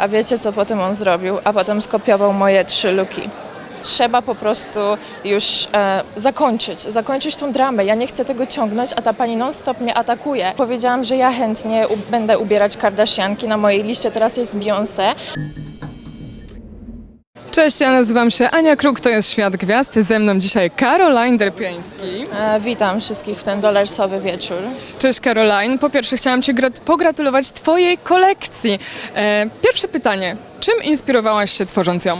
A wiecie, co potem on zrobił? A potem skopiował moje trzy luki. Trzeba po prostu już e, zakończyć, zakończyć tą dramę. Ja nie chcę tego ciągnąć, a ta pani non-stop mnie atakuje. Powiedziałam, że ja chętnie u- będę ubierać Kardashianki. Na mojej liście teraz jest Beyoncé. Cześć, ja nazywam się Ania Kruk, to jest Świat Gwiazd. Ze mną dzisiaj Caroline Derpiański. E, witam wszystkich w ten dolarsowy wieczór. Cześć Caroline. Po pierwsze chciałam Ci grat- pogratulować Twojej kolekcji. E, pierwsze pytanie. Czym inspirowałaś się tworząc ją?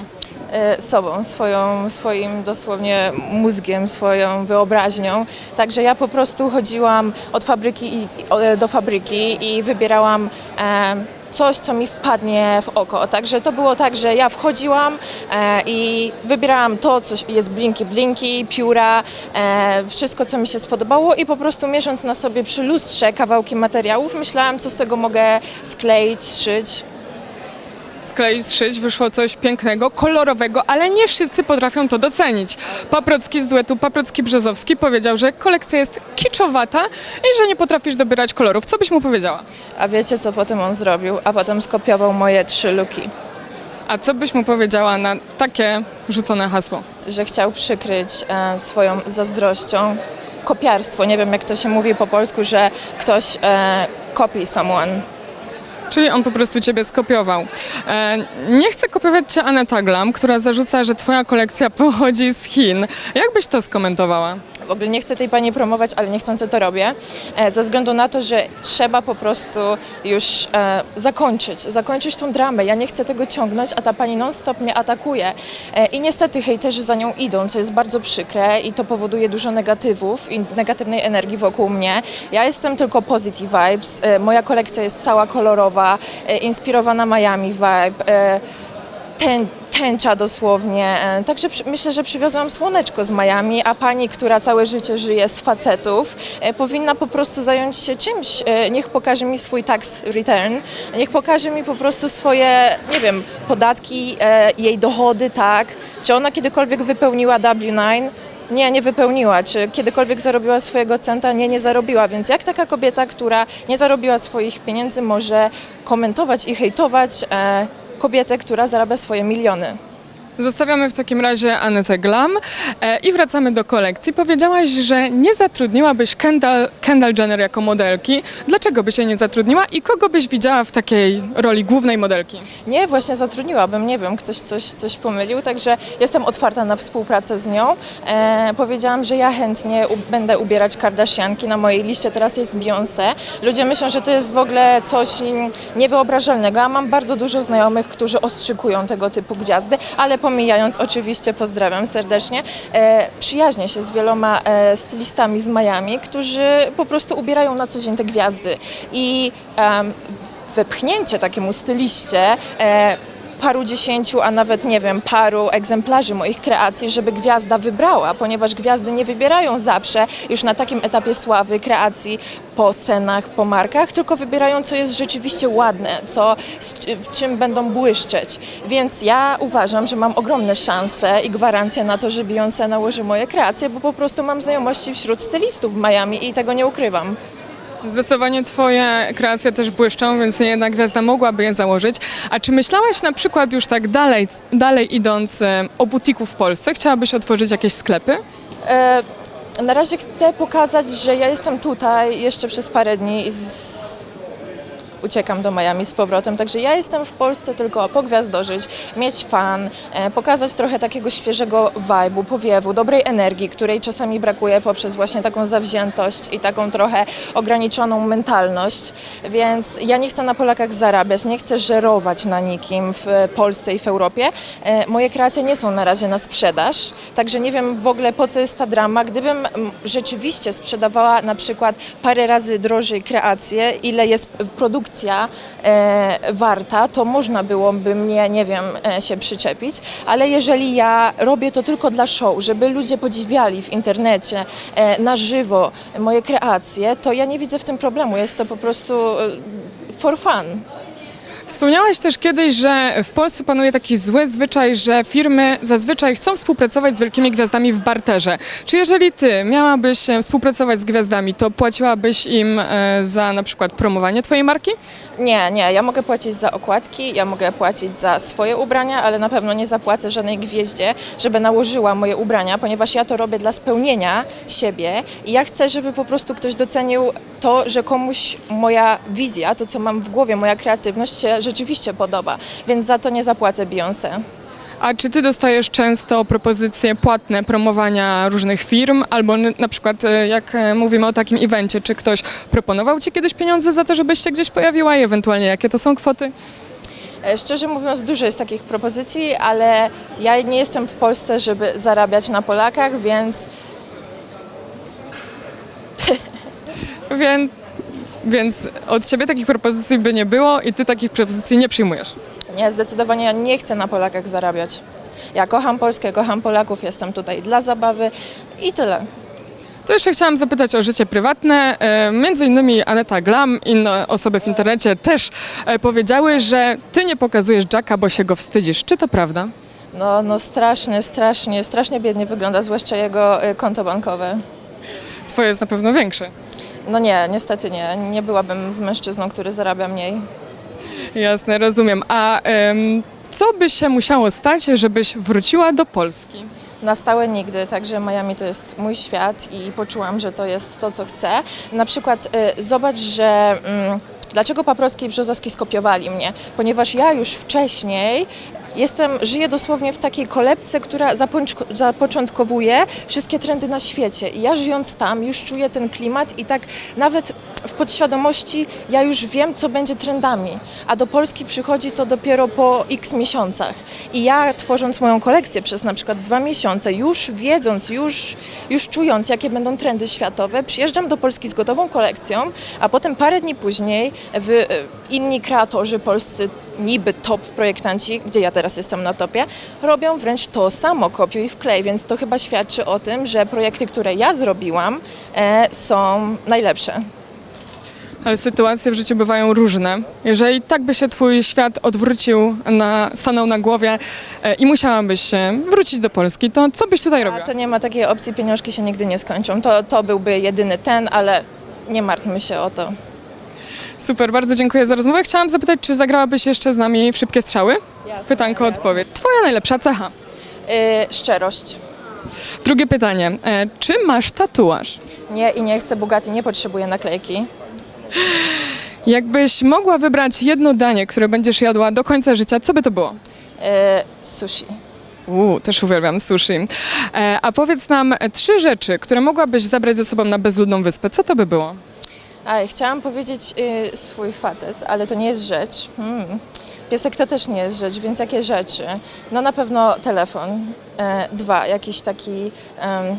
e, sobą, swoją, swoim dosłownie mózgiem, swoją wyobraźnią. Także ja po prostu chodziłam od fabryki i, o- do fabryki i wybierałam e, coś, co mi wpadnie w oko. Także to było tak, że ja wchodziłam e, i wybierałam to, co jest blinki, blinki, pióra, e, wszystko, co mi się spodobało i po prostu mierząc na sobie przy lustrze kawałki materiałów, myślałam, co z tego mogę skleić, szyć. Skleić, szyć, wyszło coś pięknego, kolorowego, ale nie wszyscy potrafią to docenić. Paprocki z duetu Paprocki-Brzozowski powiedział, że kolekcja jest kiczowata i że nie potrafisz dobierać kolorów. Co byś mu powiedziała? A wiecie, co potem on zrobił? A potem skopiował moje trzy luki. A co byś mu powiedziała na takie rzucone hasło? Że chciał przykryć e, swoją zazdrością kopiarstwo. Nie wiem, jak to się mówi po polsku, że ktoś e, copy someone. Czyli on po prostu ciebie skopiował. E, nie chcę kopiować cię Aneta Glam, która zarzuca, że twoja kolekcja pochodzi z Chin. Jak byś to skomentowała? W ogóle nie chcę tej pani promować, ale niechcący to robię, e, ze względu na to, że trzeba po prostu już e, zakończyć, zakończyć tą dramę. Ja nie chcę tego ciągnąć, a ta pani non-stop mnie atakuje. E, I niestety hejterzy za nią idą, co jest bardzo przykre i to powoduje dużo negatywów i negatywnej energii wokół mnie. Ja jestem tylko positive vibes. E, moja kolekcja jest cała kolorowa, e, inspirowana Miami vibe. E, tę, tęcza dosłownie. E, Także myślę, że przywiozłam słoneczko z Miami, a pani, która całe życie żyje z facetów, powinna po prostu zająć się czymś. Niech pokaże mi swój tax return, niech pokaże mi po prostu swoje, nie wiem, podatki, jej dochody, tak. Czy ona kiedykolwiek wypełniła W9? Nie, nie wypełniła. Czy kiedykolwiek zarobiła swojego centa? Nie, nie zarobiła. Więc jak taka kobieta, która nie zarobiła swoich pieniędzy, może komentować i hejtować e, kobietę, która zarabia swoje miliony? Zostawiamy w takim razie Anetę Glam e, i wracamy do kolekcji. Powiedziałaś, że nie zatrudniłabyś Kendall, Kendall Jenner jako modelki. Dlaczego byś jej nie zatrudniła i kogo byś widziała w takiej roli głównej modelki? Nie, właśnie zatrudniłabym, nie wiem, ktoś coś, coś pomylił, także jestem otwarta na współpracę z nią. E, powiedziałam, że ja chętnie u, będę ubierać Kardashianki, na mojej liście teraz jest Beyoncé. Ludzie myślą, że to jest w ogóle coś niewyobrażalnego, a mam bardzo dużo znajomych, którzy ostrzykują tego typu gwiazdy, ale pomijając oczywiście, pozdrawiam serdecznie, e, przyjaźnię się z wieloma e, stylistami z Miami, którzy po prostu ubierają na co dzień te gwiazdy. I em, wepchnięcie takiemu styliście e, paru dziesięciu, a nawet nie wiem, paru egzemplarzy moich kreacji, żeby gwiazda wybrała, ponieważ gwiazdy nie wybierają zawsze już na takim etapie sławy kreacji po cenach, po markach, tylko wybierają co jest rzeczywiście ładne, co, w czym będą błyszczeć. Więc ja uważam, że mam ogromne szanse i gwarancje na to, że Beyoncé nałoży moje kreacje, bo po prostu mam znajomości wśród stylistów w Miami i tego nie ukrywam. Zdecydowanie twoje kreacje też błyszczą, więc nie jedna gwiazda mogłaby je założyć. A czy myślałaś na przykład już tak dalej, dalej idąc e, o butiku w Polsce? Chciałabyś otworzyć jakieś sklepy? E, na razie chcę pokazać, że ja jestem tutaj jeszcze przez parę dni i z... uciekam do Miami z powrotem. Także ja jestem w Polsce tylko pogwiazdożyć, mieć fan, e, pokazać trochę takiego świeżego vibe'u, powiewu, dobrej energii, której czasami brakuje poprzez właśnie taką zawziętość i taką trochę ograniczoną mentalność. Więc ja nie chcę na Polakach zarabiać, nie chcę żerować na nikim w Polsce i w Europie. E, Moje kreacje nie są na razie na sprzedaż, także nie wiem w ogóle po co jest ta drama. Gdybym rzeczywiście sprzedawała na przykład parę razy drożej kreacje, ile jest produkcja e, warta, to można byłoby mnie, nie wiem, e, się przyczepić, ale jeżeli ja robię to tylko dla show, żeby ludzie podziwiali w internecie e, na żywo moje kreacje, to ja nie widzę w tym problemu. Jest to po prostu for fun. Wspomniałaś też kiedyś, że w Polsce panuje taki zły zwyczaj, że firmy zazwyczaj chcą współpracować z wielkimi gwiazdami w barterze. Czy jeżeli ty miałabyś współpracować z gwiazdami, to płaciłabyś im e, za na przykład promowanie twojej marki? Nie, nie, ja mogę płacić za okładki, ja mogę płacić za swoje ubrania, ale na pewno nie zapłacę żadnej gwieździe, żeby nałożyła moje ubrania, ponieważ ja to robię dla spełnienia siebie i ja chcę, żeby po prostu ktoś docenił to, że komuś moja wizja, to co mam w głowie, moja kreatywność się rzeczywiście podoba, więc za to nie zapłacę Beyoncé. A czy ty dostajesz często propozycje płatne promowania różnych firm, albo na przykład e, jak e, mówimy o takim evencie, czy ktoś proponował ci kiedyś pieniądze za to, żebyś się gdzieś pojawiła i ewentualnie jakie to są kwoty? E, Szczerze mówiąc, dużo jest takich propozycji, ale ja nie jestem w Polsce, żeby zarabiać na Polakach, więc Więc, więc od ciebie takich propozycji by nie było i ty takich propozycji nie przyjmujesz. Nie, zdecydowanie ja nie chcę na Polakach zarabiać. Ja kocham Polskę, kocham Polaków, jestem tutaj dla zabawy i tyle. To jeszcze chciałam zapytać o życie prywatne. E, Między innymi Aneta Glam, inne osoby w internecie też e, powiedziały, że ty nie pokazujesz Jacka, bo się go wstydzisz. Czy to prawda? No, no strasznie, strasznie, strasznie biednie wygląda, zwłaszcza jego y, konto bankowe. Twoje jest na pewno większe. No nie, niestety nie. Nie byłabym z mężczyzną, który zarabia mniej. Jasne, rozumiem. A em, co by się musiało stać, żebyś wróciła do Polski? Na stałe nigdy, także Miami to jest mój świat i poczułam, że to jest to, co chcę. Na przykład y, zobacz, że mm, dlaczego Paprocki i Brzozowski skopiowali mnie? Ponieważ ja już wcześniej jestem, żyję dosłownie w takiej kolebce, która zapoczątkowuje wszystkie trendy na świecie. I ja żyjąc tam już czuję ten klimat i tak nawet w podświadomości ja już wiem, co będzie trendami. A do Polski przychodzi to dopiero po x miesiącach. I ja tworząc moją kolekcję przez na przykład dwa miesiące, już wiedząc, już, już czując, jakie będą trendy światowe, przyjeżdżam do Polski z gotową kolekcją, a potem parę dni później wy, inni kreatorzy polscy, niby top projektanci, gdzie ja teraz jestem na topie, robią wręcz to samo, kopiuj i wklej, więc to chyba świadczy o tym, że projekty, które ja zrobiłam, e, są najlepsze. Ale sytuacje w życiu bywają różne. Jeżeli tak by się twój świat odwrócił, na, stanął na głowie e, i musiałabyś się wrócić do Polski, to co byś tutaj A robiła? to nie ma takiej opcji, pieniążki się nigdy nie skończą. To, to byłby jedyny ten, ale nie martwmy się o to. Super, bardzo dziękuję za rozmowę. Chciałam zapytać, czy zagrałabyś jeszcze z nami w szybkie strzały? Jasne, Pytanko, jasne. odpowiedź. Twoja najlepsza cecha. Yy, szczerość. Drugie pytanie. E, czy masz tatuaż? Nie i nie chcę Bugatti, nie potrzebuję naklejki. Jakbyś mogła wybrać jedno danie, które będziesz jadła do końca życia, co by to było? Yy, sushi. Uuu, też uwielbiam sushi. E, a powiedz nam e, trzy rzeczy, które mogłabyś zabrać ze sobą na bezludną wyspę. Co to by było? A, chciałam powiedzieć yy, swój facet, ale to nie jest rzecz. Hmm. Piesek to też nie jest rzecz, więc jakie rzeczy? No na pewno telefon. E, dwa, jakiś taki, em,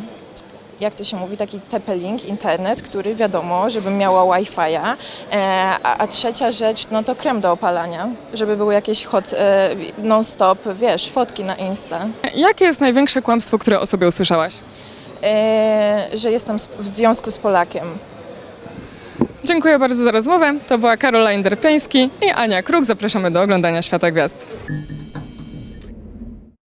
jak to się mówi, taki TP-Link, internet, który wiadomo, żebym miała Wi-Fi'a. E, a, a trzecia rzecz, no to krem do opalania, żeby były jakieś hot, e, non-stop, wiesz, fotki na Insta. Jakie jest największe kłamstwo, które o sobie usłyszałaś? E, że jestem w związku z Polakiem. Dziękuję bardzo za rozmowę. To była Karola Inderpiański i Ania Kruk. Zapraszamy do oglądania Świata Gwiazd.